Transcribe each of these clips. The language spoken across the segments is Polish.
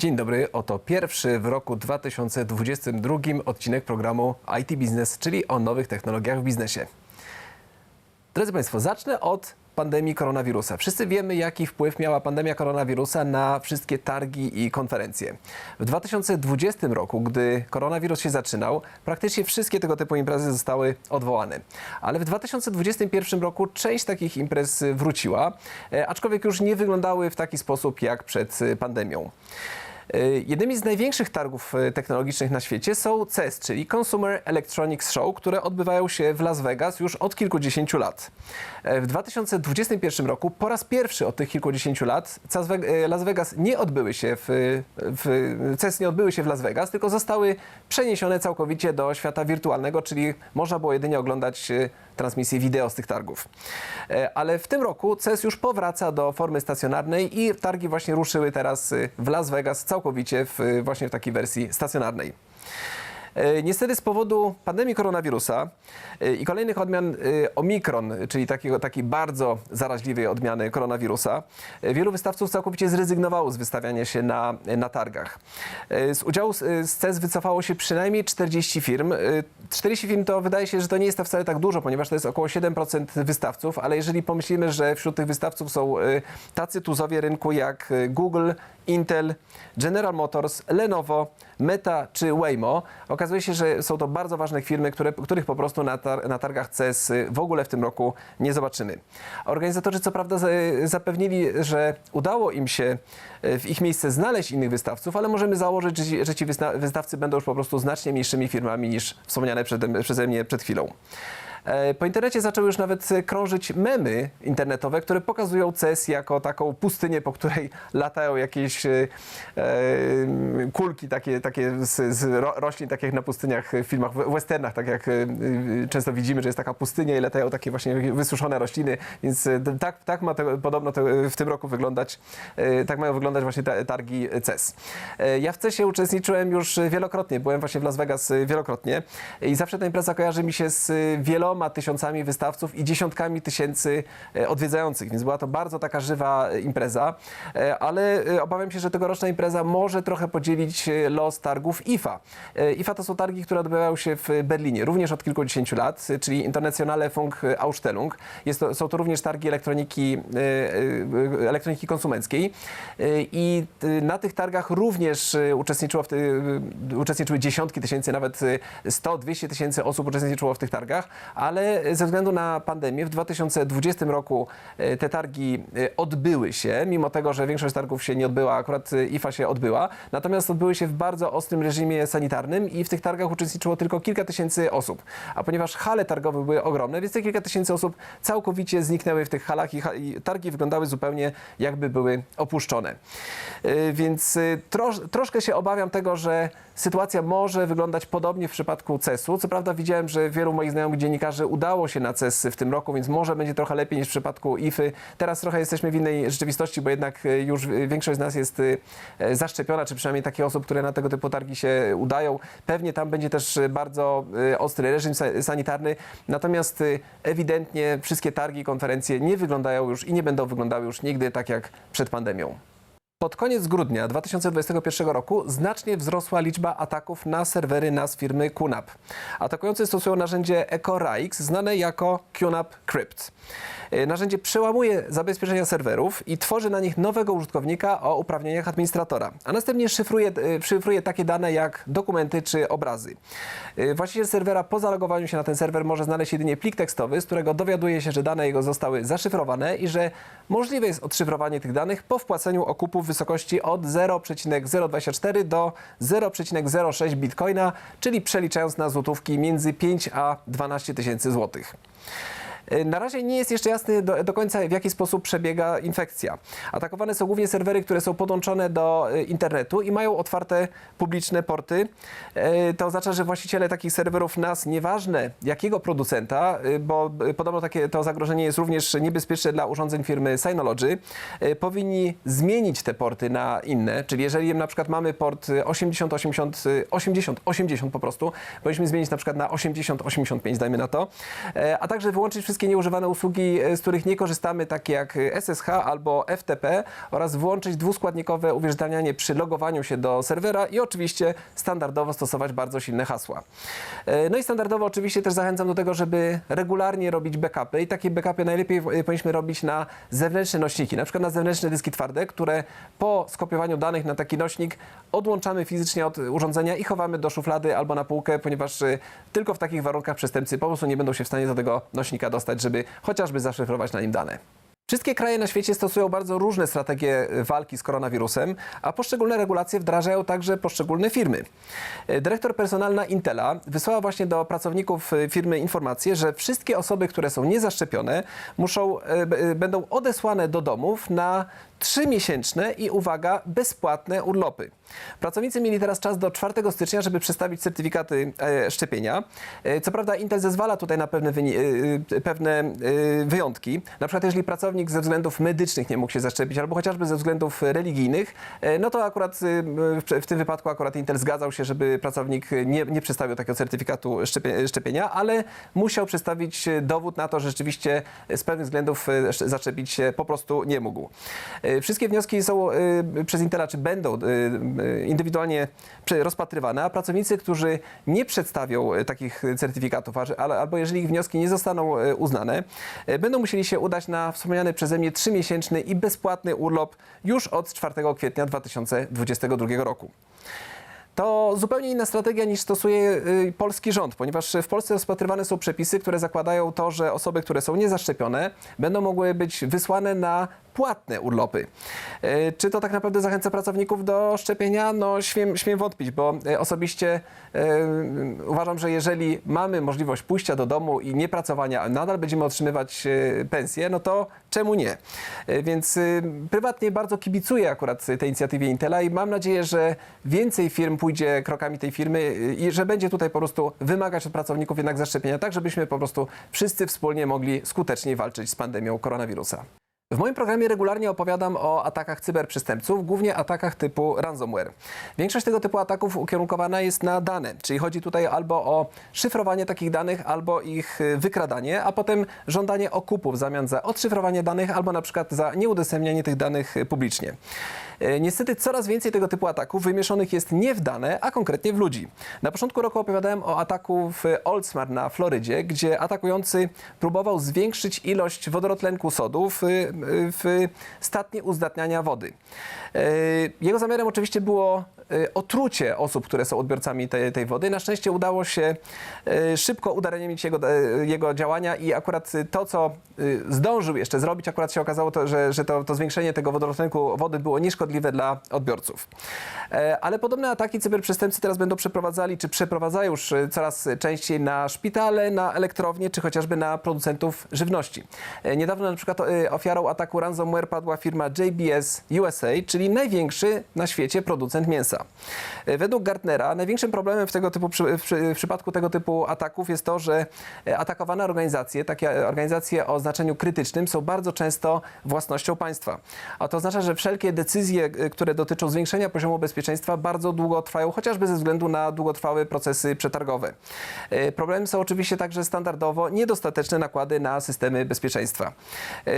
Dzień dobry, oto pierwszy w roku 2022 odcinek programu IT Business, czyli o nowych technologiach w biznesie. Drodzy Państwo, zacznę od pandemii koronawirusa. Wszyscy wiemy, jaki wpływ miała pandemia koronawirusa na wszystkie targi i konferencje. W 2020 roku, gdy koronawirus się zaczynał, praktycznie wszystkie tego typu imprezy zostały odwołane. Ale w 2021 roku część takich imprez wróciła, e, aczkolwiek już nie wyglądały w taki sposób jak przed e, pandemią. E, Jednymi z największych targów e, technologicznych na świecie są CES, czyli Consumer Electronics Show, które odbywają się w Las Vegas już od kilkudziesięciu lat. E, W 2021 roku po raz pierwszy od tych kilkudziesięciu lat Las Vegas nie odbyły się w, w CES nie odbyły się w Las Vegas, tylko zostały przeniesione całkowicie do świata wirtualnego, czyli można było jedynie oglądać e, transmisję wideo z tych targów. E, Ale w tym roku CES już powraca do formy stacjonarnej i targi właśnie ruszyły teraz y, w Las Vegas całkowicie w, y, właśnie w takiej wersji stacjonarnej. E, Niestety z powodu pandemii koronawirusa e, i kolejnych odmian e, Omikron, czyli takiego, takiej bardzo zaraźliwej odmiany koronawirusa, wielu wystawców całkowicie zrezygnowało z wystawiania się na, na targach. Z udziału z CES wycofało się przynajmniej 40 firm. E, 40 firm to wydaje się, że to nie jest to wcale tak dużo, ponieważ to jest około 7% wystawców, ale jeżeli pomyślimy, że wśród tych wystawców są tacy tuzowie rynku jak Google, Intel, General Motors, Lenovo, Meta czy Waymo, okazuje się, że są to bardzo ważne firmy, które, których po prostu na, tar na targach CES w ogóle w tym roku nie zobaczymy. Organizatorzy co prawda za- zapewnili, że udało im się e, w ich miejsce znaleźć innych wystawców, ale możemy założyć, że ci, wystawcy będą już po prostu znacznie mniejszymi firmami niż wspomniane przeze mnie przed chwilą. E, Po internecie zaczęły już nawet krążyć memy internetowe, które pokazują CES jako taką pustynię, po której latają jakieś e, e, kulki takie, takie z, z ro, roślin, tak jak na pustyniach w filmach, w westernach, tak jak często widzimy, że jest taka pustynia i latają takie właśnie wysuszone rośliny, więc tak, tak ma podobno w tym roku wyglądać, tak mają wyglądać właśnie targi CES. Ja w CESie uczestniczyłem już wielokrotnie, byłem właśnie w Las Vegas wielokrotnie i zawsze ta impreza kojarzy mi się z e, wieloma tysiącami wystawców i dziesiątkami tysięcy e, odwiedzających, więc była to bardzo taka żywa e, impreza, E, ale obawiam się, że tegoroczna impreza może trochę podzielić los targów IFA. IFA to są targi, które odbywają się w Berlinie, również od kilkudziesięciu lat, czyli Internationale Funk Ausstellung. Jest to, są to również targi elektroniki, elektroniki konsumenckiej i na tych targach również uczestniczyło w ty, e, uczestniczyły dziesiątki tysięcy, nawet e, 100-200 tysięcy osób uczestniczyło w tych targach, ale ze względu na pandemię w 2020 roku e, te targi e, odbyły się, mimo tego, że większość targów się nie odbyła, akurat e, IFA się odbyła, natomiast odbyły się w bardzo ostrym reżimie sanitarnym i w tych targach uczestniczyło tylko kilka tysięcy osób. A ponieważ hale targowe były ogromne, więc te kilka tysięcy osób całkowicie zniknęły w tych halach i, targi wyglądały zupełnie jakby były opuszczone. Więc trosz, troszkę się obawiam tego, że sytuacja może wyglądać podobnie w przypadku CES-u. Co prawda widziałem, że wielu moich znajomych dziennikarzy udało się na CES w tym roku, więc może będzie trochę lepiej niż w przypadku IFY. Teraz trochę jesteśmy w innej rzeczywistości, bo jednak e, już większość z nas jest e, zaszczepiona, czy przynajmniej takie osób, które na tego typu targi się udają. Pewnie tam będzie też e, bardzo ostry reżim sa- sanitarny, natomiast ewidentnie wszystkie targi, konferencje nie wyglądają już i nie będą wyglądały już nigdy tak jak przed pandemią. Pod koniec grudnia 2021 roku znacznie wzrosła liczba ataków na serwery NAS firmy QNAP. Atakujący stosują narzędzie EcoRAX, znane jako QNAP Crypt. E, Narzędzie przełamuje zabezpieczenia serwerów i tworzy na nich nowego użytkownika o uprawnieniach administratora, a następnie szyfruje, e, szyfruje takie dane jak dokumenty czy obrazy. E, Właściciel serwera po zalogowaniu się na ten serwer może znaleźć jedynie plik tekstowy, z którego dowiaduje się, że dane jego zostały zaszyfrowane i że możliwe jest odszyfrowanie tych danych po wpłaceniu okupu w wysokości od 0,024 do 0,06 bitcoina, czyli przeliczając na złotówki między 5 a 12 tysięcy złotych. E, Na razie nie jest jeszcze jasny do, do końca, w jaki sposób przebiega infekcja. Atakowane są głównie serwery, które są podłączone do e, internetu i mają otwarte publiczne porty. E, To oznacza, że właściciele takich serwerów NAS, nieważne jakiego producenta, bo podobno takie to zagrożenie jest również niebezpieczne dla urządzeń firmy Synology, powinni zmienić te porty na inne. Czyli jeżeli na przykład mamy port e, 80, 80, e, 80, 80 po prostu, powinniśmy zmienić na przykład na 80, 85, dajmy na to, a także wyłączyć wszystkie wszystkie nieużywane usługi, e, z których nie korzystamy, takie jak SSH albo FTP oraz włączyć dwuskładnikowe uwierzytelnianie przy logowaniu się do serwera i oczywiście standardowo stosować bardzo silne hasła. E, No i standardowo oczywiście też zachęcam do tego, żeby regularnie robić backupy i takie backupy najlepiej e, powinniśmy robić na zewnętrzne nośniki, na przykład na zewnętrzne dyski twarde, które po skopiowaniu danych na taki nośnik odłączamy fizycznie od urządzenia i chowamy do szuflady albo na półkę, ponieważ e, tylko w takich warunkach przestępcy po prostu nie będą się w stanie do tego nośnika dostać, żeby chociażby zaszyfrować na nim dane. Wszystkie kraje na świecie stosują bardzo różne strategie walki z koronawirusem, a poszczególne regulacje wdrażają także poszczególne firmy. E, Dyrektor personalna Intela wysłała właśnie do pracowników e, firmy informację, że wszystkie osoby, które są niezaszczepione, muszą, e, e, będą odesłane do domów na trzymiesięczne i uwaga, bezpłatne urlopy. Pracownicy mieli teraz czas do 4 stycznia, żeby przedstawić certyfikaty e, szczepienia. E, co prawda Intel zezwala tutaj na pewne, e, e, pewne e, wyjątki. Na przykład jeżeli pracownik ze względów medycznych nie mógł się zaszczepić albo chociażby ze względów religijnych, e, no to akurat e, w, w tym wypadku akurat Intel zgadzał się, żeby pracownik nie, nie przedstawił takiego certyfikatu szczepie, szczepienia, ale musiał przedstawić dowód na to, że rzeczywiście z pewnych względów e, sz- zaszczepić się po prostu nie mógł. E, Wszystkie wnioski są e, przez Intela, będą e, e, indywidualnie rozpatrywane, a pracownicy, którzy nie przedstawią e, takich certyfikatów, albo jeżeli ich wnioski nie zostaną e, uznane, e, będą musieli się udać na wspomniany przeze mnie trzymiesięczny i bezpłatny urlop już od 4 kwietnia 2022 roku. To zupełnie inna strategia niż stosuje polski rząd, ponieważ w Polsce rozpatrywane są przepisy, które zakładają to, że osoby, które są niezaszczepione, będą mogły być wysłane na płatne urlopy. Y, Czy to tak naprawdę zachęca pracowników do szczepienia? No śmiem, śmiem wątpić, bo y, osobiście y, uważam, że jeżeli mamy możliwość pójścia do domu i niepracowania, a nadal będziemy otrzymywać pensję, no to czemu nie? Więc prywatnie bardzo kibicuję akurat tej inicjatywie Intela i mam nadzieję, że więcej firm pójdzie krokami tej firmy i że będzie tutaj po prostu wymagać od pracowników jednak zaszczepienia, tak żebyśmy po prostu wszyscy wspólnie mogli skuteczniej walczyć z pandemią koronawirusa. W moim programie regularnie opowiadam o atakach cyberprzestępców, głównie atakach typu ransomware. Większość tego typu ataków ukierunkowana jest na dane, czyli chodzi tutaj albo o szyfrowanie takich danych, albo ich y, wykradanie, a potem żądanie okupu w zamian za odszyfrowanie danych, albo na przykład za nieudostępnianie tych danych y, publicznie. E, Niestety coraz więcej tego typu ataków wymieszonych jest nie w dane, a konkretnie w ludzi. Na początku roku opowiadałem o ataku w Oldsmar na Florydzie, gdzie atakujący próbował zwiększyć ilość wodorotlenku sodu w, w statnie uzdatniania wody. E, Jego zamiarem oczywiście było e, otrucie osób, które są odbiorcami tej, tej wody. Na szczęście udało się e, szybko udaremnić jego, jego działania i akurat to, co zdążył jeszcze zrobić, akurat się okazało, to, że, że to, to zwiększenie tego wodorotlenku wody było nieszkodliwe dla odbiorców. Ale podobne ataki cyberprzestępcy teraz będą przeprowadzali, czy przeprowadzają już coraz częściej na szpitale, na elektrownie, czy chociażby na producentów żywności. Niedawno na przykład ofiarą ataku ransomware padła firma JBS USA, czyli największy na świecie producent mięsa. E, Według Gartnera największym problemem w, tego typu, w, przy- w przypadku tego typu ataków jest to, że e, atakowane organizacje, takie organizacje o znaczeniu krytycznym są bardzo często własnością państwa. A to oznacza, że wszelkie decyzje, e, które dotyczą zwiększenia poziomu bezpieczeństwa bardzo długo trwają, chociażby ze względu na długotrwałe procesy przetargowe. Problemem są oczywiście także standardowo niedostateczne nakłady na systemy bezpieczeństwa.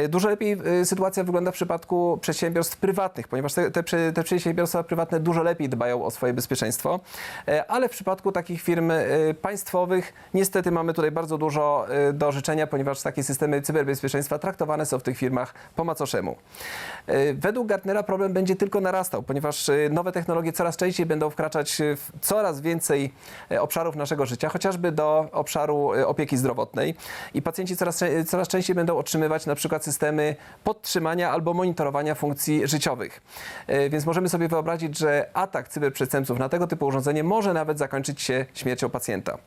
Dużo lepiej sytuacja wygląda w przypadku przedsiębiorstw prywatnych, ponieważ te, te, te przedsiębiorstwa prywatne dużo lepiej dbają o swoje bezpieczeństwo, E, ale w przypadku takich firm e, państwowych niestety mamy tutaj bardzo dużo e, do życzenia, ponieważ takie systemy cyberbezpieczeństwa traktowane są w tych firmach po macoszemu. E, Według Gartnera problem będzie tylko narastał, ponieważ nowe technologie coraz częściej będą wkraczać w coraz więcej e, obszarów naszego życia, chociażby do obszaru opieki zdrowotnej i pacjenci coraz, coraz częściej będą otrzymywać na przykład systemy podtrzymania albo monitorowania funkcji życiowych. E, Więc możemy sobie wyobrazić, że atak cyberprzestępców na tego typu urządzenie może nawet zakończyć się śmiercią pacjenta.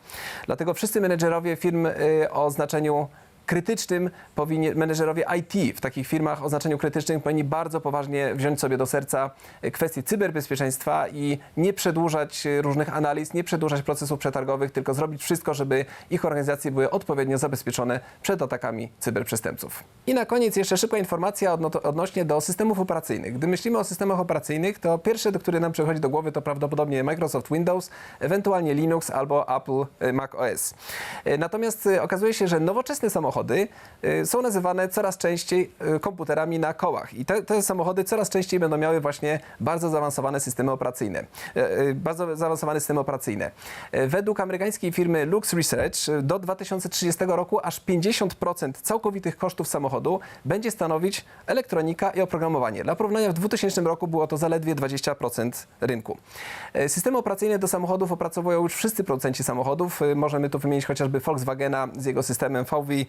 Dlatego wszyscy menedżerowie firm e, o znaczeniu krytycznym powinni, menedżerowie IT w takich firmach o znaczeniu krytycznym powinni bardzo poważnie wziąć sobie do serca e, kwestie cyberbezpieczeństwa i nie przedłużać e, różnych analiz, nie przedłużać procesów przetargowych, tylko zrobić wszystko, żeby ich organizacje były odpowiednio zabezpieczone przed atakami cyberprzestępców. I na koniec jeszcze szybka informacja odno- odnośnie do systemów operacyjnych. Gdy myślimy o systemach operacyjnych, to pierwsze, do które nam przychodzi do głowy, to prawdopodobnie Microsoft Windows, ewentualnie Linux albo Apple e, Mac OS. Natomiast okazuje się, że nowoczesne samochody samochody y, są nazywane coraz częściej y, komputerami na kołach. I te, te samochody coraz częściej będą miały właśnie bardzo zaawansowane systemy operacyjne. y, Bardzo zaawansowane systemy operacyjne. Według amerykańskiej firmy Lux Research do 2030 roku aż 50% całkowitych kosztów samochodu będzie stanowić elektronika i oprogramowanie. Dla porównania w 2000 roku było to zaledwie 20% rynku. Systemy operacyjne do samochodów opracowują już wszyscy producenci samochodów. Możemy tu wymienić chociażby Volkswagena z jego systemem VW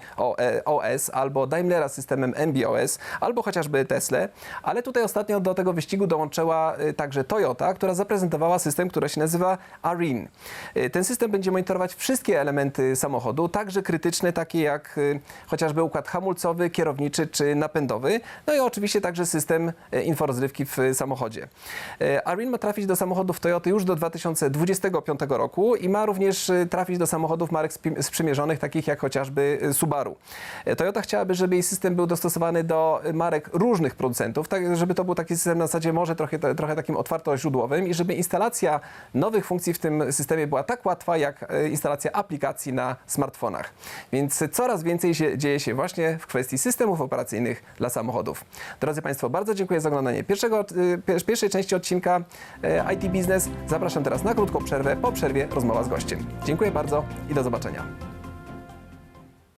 OS, albo Daimlera z systemem MBOS, albo chociażby Tesla. Ale tutaj ostatnio do tego wyścigu dołączyła e, także Toyota, która zaprezentowała system, który się nazywa ARIN. E, Ten system będzie monitorować wszystkie elementy samochodu, także krytyczne, takie jak e, chociażby układ hamulcowy, kierowniczy czy napędowy. No i oczywiście także system e, inforozrywki w samochodzie. E, Arin ma trafić do samochodów Toyoty już do 2025 roku i ma również e, trafić do samochodów marek sprzymierzonych, takich jak chociażby e, Subaru. E, Toyota chciałaby, żeby jej system był dostosowany do e, marek różnych producentów, tak żeby to był taki system na zasadzie może trochę, trochę takim otwartoźródłowym i żeby instalacja nowych funkcji w tym systemie była tak łatwa, jak e, instalacja aplikacji na smartfonach. Więc coraz więcej się, dzieje się właśnie w kwestii systemów operacyjnych dla samochodów. Drodzy Państwo, bardzo dziękuję za oglądanie pierwszego, pier- pierwszej części odcinka e, IT Business. Zapraszam teraz na krótką przerwę. Po przerwie rozmowa z gościem. Dziękuję bardzo i do zobaczenia.